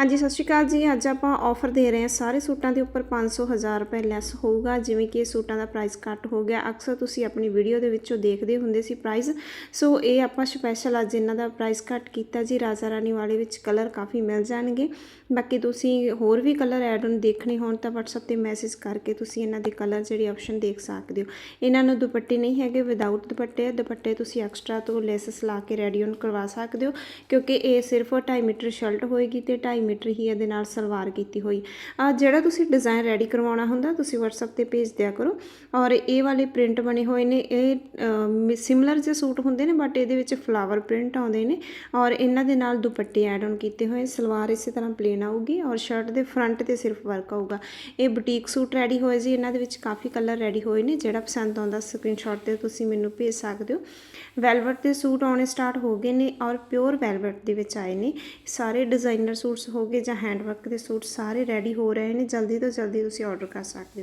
ਹਾਂਜੀ, ਸਤਿ ਸ਼੍ਰੀ ਅਕਾਲ ਜੀ। ਅੱਜ ਆਪਾਂ ਆਫਰ ਦੇ ਰਹੇ ਹਾਂ ਸਾਰੇ ਸੂਟਾਂ ਦੇ ਉੱਪਰ 500 1000 ਰੁਪਏ ਲੈਸ ਹੋਊਗਾ, ਜਿਵੇਂ ਕਿ ਇਹ ਸੂਟਾਂ ਦਾ ਪ੍ਰਾਈਸ ਘੱਟ ਹੋ ਗਿਆ। ਅਕਸਰ ਤੁਸੀਂ ਆਪਣੀ ਵੀਡੀਓ ਦੇ ਵਿੱਚੋਂ ਦੇਖਦੇ ਹੁੰਦੇ ਸੀ ਪ੍ਰਾਈਸ ਸੋ ਇਹ ਆਪਾਂ ਸਪੈਸ਼ਲ ਅੱਜ ਇਹਨਾਂ ਦਾ ਪ੍ਰਾਈਸ ਘੱਟ ਕੀਤਾ ਜੀ। ਰਾਜਾ ਰਾਣੀ ਵਾਲੇ ਵਿੱਚ ਕਲਰ ਕਾਫੀ ਮਿਲ ਜਾਣਗੇ। ਬਾਕੀ ਤੁਸੀਂ ਹੋਰ ਵੀ ਕਲਰ ਐਡ ਔਨ ਦੇਖਣੇ ਹੋਣ ਤਾਂ WhatsApp ਤੇ ਮੈਸੇਜ ਕਰਕੇ ਤੁਸੀਂ ਇਹਨਾਂ ਦੇ ਕਲਰ ਜਿਹੜੀ ਆਪਸ਼ਨ ਦੇਖ ਸਕਦੇ ਹੋ। ਇਹਨਾਂ ਨੂੰ ਦੁਪੱਟੇ ਨਹੀਂ ਹੈਗੇ ਵਿਦਆਊਟ ਦੁਪੱਟੇ ਦੁਪੱਟੇ ਤੁਸੀਂ ਐਕਸਟਰਾ ਤੋਂ ਲੈਸਸ ਲਾ ਕੇ ਰੈਡੀ ਔਨ ਕਰਵਾ ਸਕਦੇ ਹੋ, ਕਿਉਂਕਿ ਇਹ ਸਿਰਫ 2.5 ਮੀਟਰ ਸ਼ਰਟ ਹੋਏਗੀ ਤੇ 2.5 ਮੀਟਰ ਹੀ ਇਹਦੇ ਨਾਲ ਸਲਵਾਰ ਕੀਤੀ ਹੋਈ। ਆ ਜਿਹੜਾ ਤੁਸੀਂ ਡਿਜ਼ਾਈਨ ਰੈਡੀ ਕਰਵਾਉਣਾ ਹੁੰਦਾ, ਤੁਸੀਂ WhatsApp ਤੇ ਭੇਜ ਦਿਆ ਕਰੋ। ਔਰ ਇਹ ਵਾਲੇ ਪ੍ਰਿੰਟ ਬਣੇ ਹੋਏ ਨੇ, ਇਹ ਸਿਮਿਲਰ ਜਿਹੇ ਸੂਟ ਹੁੰਦੇ ਨੇ ਬਟ ਇਹਦੇ ਵਿੱਚ ਫਲਾਵਰ ਪ੍ਰਿੰਟ ਆਉਂਦੇ ਨੇ। ਔਰ ਇਹਨਾਂ ਦੇ ਨਾਲ ਦੁਪੱਟੇ ਐਡ ਔਨ ਕੀਤੇ ਹੋਏ, ਸਲਵਾਰ ਇਸੇ ਤਰ੍ਹਾਂ ਪਲੇਨ ਆਊਗੀ ਔਰ ਸ਼ਰਟ ਦੇ ਫਰੰਟ ਤੇ ਸਿਰਫ ਵਰਕ ਆਊਗਾ। ਇਹ ਬੁਟੀਕ ਸੂਟ ਰੈਡੀ ਹੋਏ ਜੀ, ਇਹਨਾਂ ਦੇ ਵਿੱਚ ਕਾਫੀ ਕਲਰ ਰੈਡੀ ਹੋਏ ਨੇ। ਜਿਹੜਾ ਪਸੰਦ ਆਉਂਦਾ ਸਕਰੀਨਸ਼ਾਟ ਤੇ ਤੁਸੀਂ ਮੈਨੂੰ ਭੇਜ ਸਕਦੇ ਹੋ। ਵੈਲਵਟ ਦੇ ਸੂਟ ਆਉਣੇ ਸਟਾਰਟ ਹੋ ਗਏ ਨੇ ਔਰ ਪਿਓਰ ਵੈਲਵਟ ਦੇ ਵਿੱਚ ਆਏ ਨੇ। ਸਾਰੇ ਡਿਜ਼ਾਈਨਰ ਸੂਟਸ ਹੋ ਗਏ ਜਾਂ ਹੈਂਡਵਰਕ ਦੇ ਸੂਟ ਸਾਰੇ ਰੈਡੀ ਹੋ ਰਹੇ ਨੇ, ਜਲਦੀ ਤੋਂ ਜਲਦੀ ਤੁਸੀਂ ਆਰਡਰ ਕਰ ਸਕਦੇ ਹੋ।